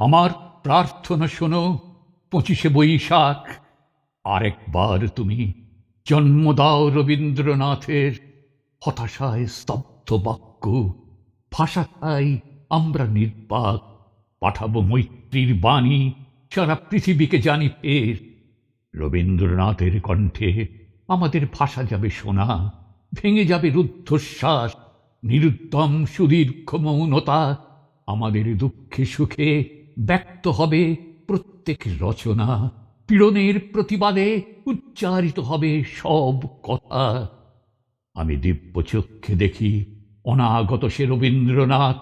আমার প্রার্থনা শোনো, পঁচিশে বৈশাখ। আরেকবার তুমি জন্ম দাও রবীন্দ্রনাথের হতাশায় স্তব্ধ বাক্য ভাষা খাই আমরা নির্বাক, পাঠাবো মৈত্রীর বাণী, সারা পৃথিবীকে জানি ফের। রবীন্দ্রনাথের কণ্ঠে আমাদের ভাষা যাবে শোনা, ভেঙে যাবে রুদ্ধশ্বাস, নিরুত্তম সুদীর্ঘ মৌনতা, আমাদের দুঃখে সুখে ব্যক্ত হবে প্রত্যেক রচনা। পীড়নের প্রতিবাদে উচ্চারিত হবে সব কথা। আমি দিব্য চক্ষে দেখি অনাগত সে রবীন্দ্রনাথ,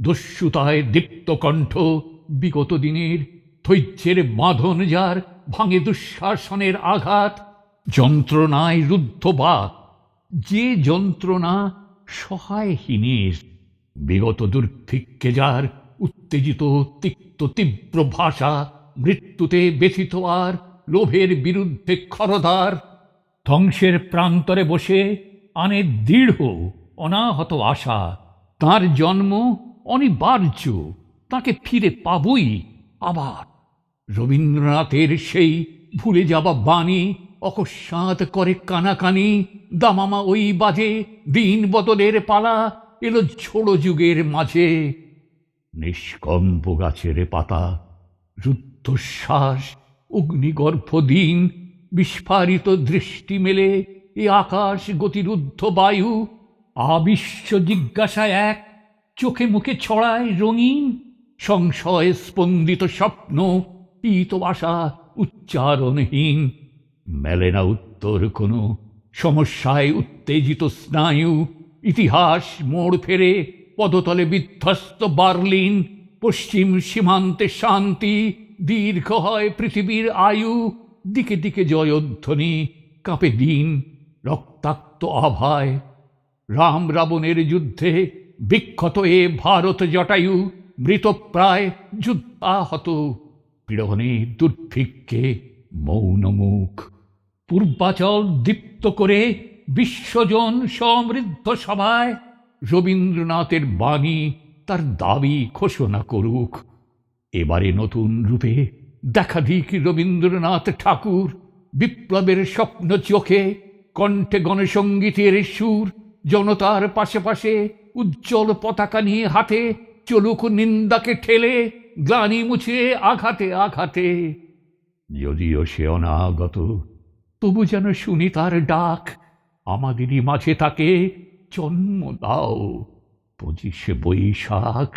দস্যুতায় দীপ্ত কণ্ঠ, বিগত দিনের ধৈর্যের মাধন যার ভাঙে দুঃশাসনের আঘাত, যন্ত্রণায় রুদ্ধ বাক যে যন্ত্রণা সহায়হীনের, বিগত দুর্ভিক্ষে যার উত্তেজিত, তিক্ত, তীব্র ভাষা, মৃত্যুতে ব্যথিত আর লোভের বিরুদ্ধে খরদার ধ্বংসের প্রান্তরে বসে আনে দৃঢ়, অনাহত আশা। তার জন্ম অনিবার্য, তাকে ফিরে পাবই আবার। রবীন্দ্রনাথের সেই ভুলে যাওয়া বাণী অকস্মাৎ করে কানাকানি, দামামা ওই বাজে দিন বদলের পালা এলো ঝোড়ো যুগের মাঝে। নিষ্কম্প গাছের পাতা রুদ্ধশ্বাস অগ্নিগর্ভ দিন বিস্ফারিত দৃষ্টি মেলে এ আকাশ গতিরুদ্ধ বায়ু, আবিশ্ব জিজ্ঞাসায় এক, চোখে মুখে ছড়ায় রঙিন, সংশয় স্পন্দিত স্বপ্ন, পীত আশা উচ্চারণহীন। মেলে না উত্তর কোনো, সমস্যায় উত্তেজিত স্নায়ু, ইতিহাস মোড় ফেরে পদতলে বিধ্বস্ত বার্লিন, পশ্চিম সীমান্তে শান্তি, দীর্ঘ হয় পৃথিবীর আয়ু, দিকে দিকে জয়ধ্বনি, কাঁপে দিন, রক্তাক্ত আভায়। রাম রাবণের যুদ্ধে বিক্ষত এ ভারত জটায়ু মৃতপ্রায় যুদ্ধাহত। পীড়নে দুর্ভিক্ষে মৌন মুখ পূর্বাচল দীপ্ত করে বিশ্বজন সমৃদ্ধ সভায় রবীন্দ্রনাথের বাণী তার দাবি ঘোষণা করুক। এবারে নতুন রূপে দেখা দিক রবীন্দ্রনাথ ঠাকুর বিপ্লবের স্বপ্ন চোখে, কণ্ঠে গণসঙ্গীতের সুর, জনতার পাশে পাশে উজ্জ্বল পতাকা নিয়ে হাতে চলুক নিন্দাকে ঠেলে, গ্লানি মুছে আঘাতে আঘাতে। যদিও সে অনাগত, তবু যেন শুনি তার ডাক, আমাদেরই মাঝে তাকে জন্ম দাও। পঁচিশে বৈশাখ